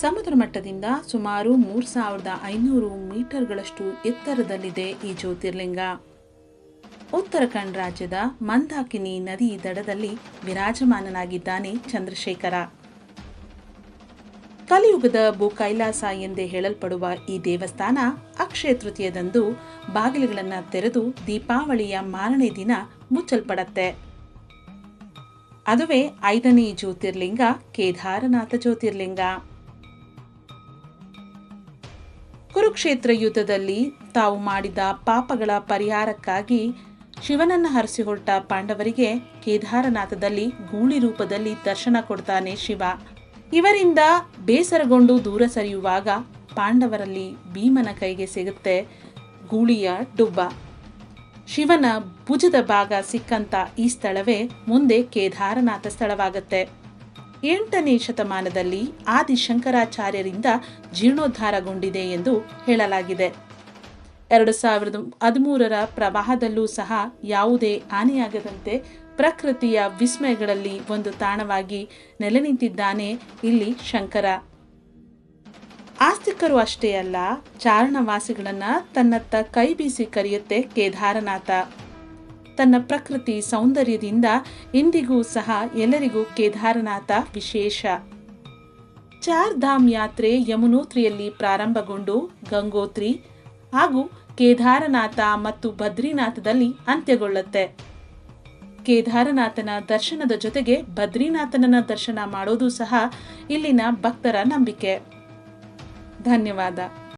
ಸಮುದ್ರ ಮಟ್ಟದಿಂದ ಸುಮಾರು ಮೂರು ಸಾವಿರದ ಐನೂರು ಮೀಟರ್ಗಳಷ್ಟು ಎತ್ತರದಲ್ಲಿದೆ ಈ ಜ್ಯೋತಿರ್ಲಿಂಗ. ಉತ್ತರಾಖಂಡ್ ರಾಜ್ಯದ ಮಂದಾಕಿನಿ ನದಿ ದಡದಲ್ಲಿ ವಿರಾಜಮಾನನಾಗಿದ್ದಾನೆ ಚಂದ್ರಶೇಖರ. ಕಲಿಯುಗದ ಭೂ ಕೈಲಾಸ ಎಂದೇ ಹೇಳಲ್ಪಡುವ ಈ ದೇವಸ್ಥಾನ ಅಕ್ಷಯ ತೃತೀಯದಂದು ಬಾಗಿಲುಗಳನ್ನು ತೆರೆದು ದೀಪಾವಳಿಯ ಮಾರನೇ ದಿನ ಮುಚ್ಚಲ್ಪಡತ್ತೆ. ಅದುವೇ ಐದನೇ ಜ್ಯೋತಿರ್ಲಿಂಗ ಕೇದಾರನಾಥ ಜ್ಯೋತಿರ್ಲಿಂಗ. ಕುರುಕ್ಷೇತ್ರ ಯುದ್ಧದಲ್ಲಿ ತಾವು ಮಾಡಿದ ಪಾಪಗಳ ಪರಿಹಾರಕ್ಕಾಗಿ ಶಿವನನ್ನು ಹರಿಸಿ ಪಾಂಡವರಿಗೆ ಕೇದಾರನಾಥದಲ್ಲಿ ಗೂಳಿ ರೂಪದಲ್ಲಿ ದರ್ಶನ ಕೊಡ್ತಾನೆ ಶಿವ. ಇವರಿಂದ ಬೇಸರಗೊಂಡು ದೂರ ಸರಿಯುವಾಗ ಪಾಂಡವರಲ್ಲಿ ಭೀಮನ ಕೈಗೆ ಸಿಗುತ್ತೆ ಗೂಳಿಯ ಡುಬ್ಬ. ಶಿವನ ಭುಜದ ಭಾಗ ಸಿಕ್ಕಂತ ಈ ಸ್ಥಳವೇ ಮುಂದೆ ಕೇದಾರನಾಥ ಸ್ಥಳವಾಗುತ್ತೆ. ಎಂಟನೇ ಶತಮಾನದಲ್ಲಿ ಆದಿಶಂಕರಾಚಾರ್ಯರಿಂದ ಜೀರ್ಣೋದ್ಧಾರಗೊಂಡಿದೆ ಎಂದು ಹೇಳಲಾಗಿದೆ. ಎರಡು ಸಾವಿರದ ಹದಿಮೂರರ ಪ್ರವಾಹದಲ್ಲೂ ಸಹ ಯಾವುದೇ ಹಾನಿಯಾಗದಂತೆ ಪ್ರಕೃತಿಯ ವಿಸ್ಮಯಗಳಲ್ಲಿ ಒಂದು ತಾಣವಾಗಿ ನೆಲೆ ನಿಂತಿದ್ದಾನೆ ಇಲ್ಲಿ ಶಂಕರ. ಆಸ್ತಿಕರು ಅಷ್ಟೇ ಅಲ್ಲ, ಚಾರಣವಾಸಿಗಳನ್ನು ತನ್ನತ್ತ ಕೈ ಬೀಸಿ ಕರೆಯುತ್ತೆ ಕೇದಾರನಾಥ. ತನ್ನ ಪ್ರಕೃತಿ ಸೌಂದರ್ಯದಿಂದ ಇಂದಿಗೂ ಸಹ ಎಲ್ಲರಿಗೂ ಕೇದಾರನಾಥ ವಿಶೇಷ. ಚಾರ್ ಧಾಮ್ ಯಾತ್ರೆ ಯಮುನೋತ್ರಿಯಲ್ಲಿ ಪ್ರಾರಂಭಗೊಂಡು ಗಂಗೋತ್ರಿ ಹಾಗೂ ಕೇದಾರನಾಥ ಮತ್ತು ಬದ್ರಿನಾಥದಲ್ಲಿ ಅಂತ್ಯಗೊಳ್ಳುತ್ತೆ. ಕೇದಾರನಾಥನ ದರ್ಶನದ ಜೊತೆಗೆ ಬದ್ರಿನಾಥನ ದರ್ಶನ ಮಾಡೋದು ಸಹ ಇಲ್ಲಿನ ಭಕ್ತರ ನಂಬಿಕೆ. ಧನ್ಯವಾದ.